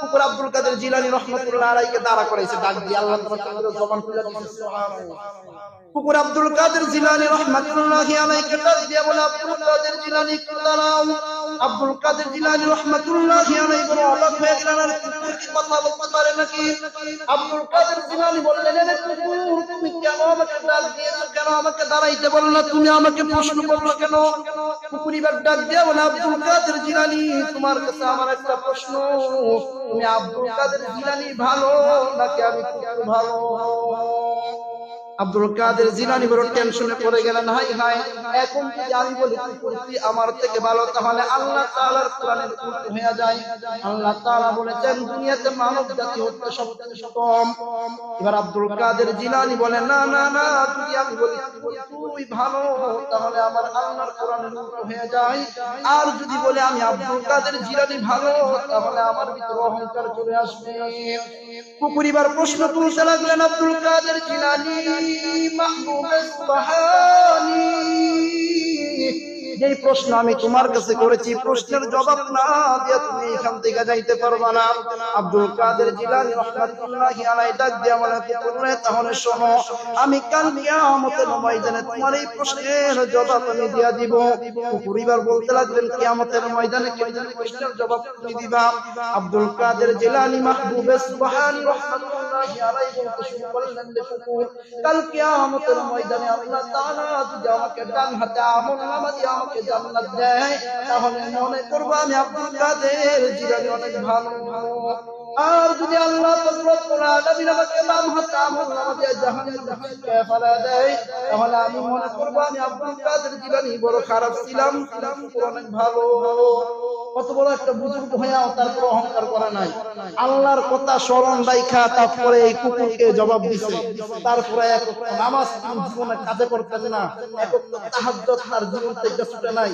কুকুর আব্দুল কাদের জিলানী রহমাতুল্লাহ আলাইকে দাঁড়া করেছে ডাক দিয়ে আল্লাহ কুকুর আব্দুল কাদের জিলানী রহমাতুল্লাহি আলাইকে ডাক দিয়ে বলে, আব্দুল কাদের জিলানী দাঁড়াও। আব্দুল কাদের জিলানী রহমাতুল্লাহি বলে অবাক হয়ে গেলেন, আর কুকুর কি কথা বলতে পারে নাকি? আব্দুল কাদের জিলানী বললেন কুকুর, তুমি কেন আমাকে ডাক দিয়েছ? কেন আমাকে দাঁড়াইতে তুমি আমাকে প্রশ্ন করল কেন? কুকুর এবার ডাক দিয়ে বলে, আব্দুল কাদের জিলানী, তোমার কাছে আমার একটা প্রশ্ন। তুমি আব্দুল কাদের জিলানী ভালো নাকি আমি কুকুর ভালো? আব্দুল কাদের জিলানি বড় টেনশনে পড়ে গেলেন, হাই হাই, এখন যদি আমি বলি কুকুর তুই আমার থেকে ভালো, তাহলে আল্লাহ তাআলার কোরআনের উল্টো হয়ে যায়। আল্লাহ তাআলা বলেছেন, দুনিয়াতে মানব জাতি হচ্ছে সবচেয়ে কম এবার আব্দুল কাদের জিলানি বলে, না না না, যদি আমি বলি তুই ভালো, তাহলে আমার আল্লাহর কোরআনের উল্টো হয়ে যায়। আর যদি বলে, আমি আব্দুল কাদের জিলানি ভালো, তাহলে আমার ভিতরে অহংকার চলে আসবে। কুকুর এবার প্রশ্ন তুলতে লাগলেন আব্দুল কাদের জিলানি। যেই প্রশ্ন আমি তোমার কাছে করেছি, প্রশ্নের জবাব না দিয়ে তুমি এখান থেকে যাইতে পারবা না। আব্দুল কাদের তাহলে শোনো, আমি কাল ময়দানে তোমার এই প্রশ্নের জবাব আমি দিয়া দিব। কুকুর এবার বলতে ময়দানে প্রশ্নের জবাব তুমি দিবা? আব্দুল কাদের জিলানী মাহবুব সুবহানি বলতে শুরু করলেন যে কুকুর কাল কিয়ামতের ময়দানে আল্লাহ তাআলা যদি আমাকে ডান হাতে আমল নামা দিয়ে আমাকে জান্নাত দেয়, তাহলে মনে করব আর যদি আল্লাহ তাহলে আমি মনে করব আমি আব্দুল কাদের জিলানী বড় খারাপ ছিলাম অনেক ভালো। কত বড় একটা বুজুর্গ হইয়াও তারপর অহংকার করা নাই। আল্লাহর কথা স্মরণ রাইখা তারপরে এই কুকুরকে জবাব দিছে। তারপরে এক নামাজ জীবনে কাজে করতেছে না। তাহাজ্জুদ তার জীবন থেকে ছুটে নাই।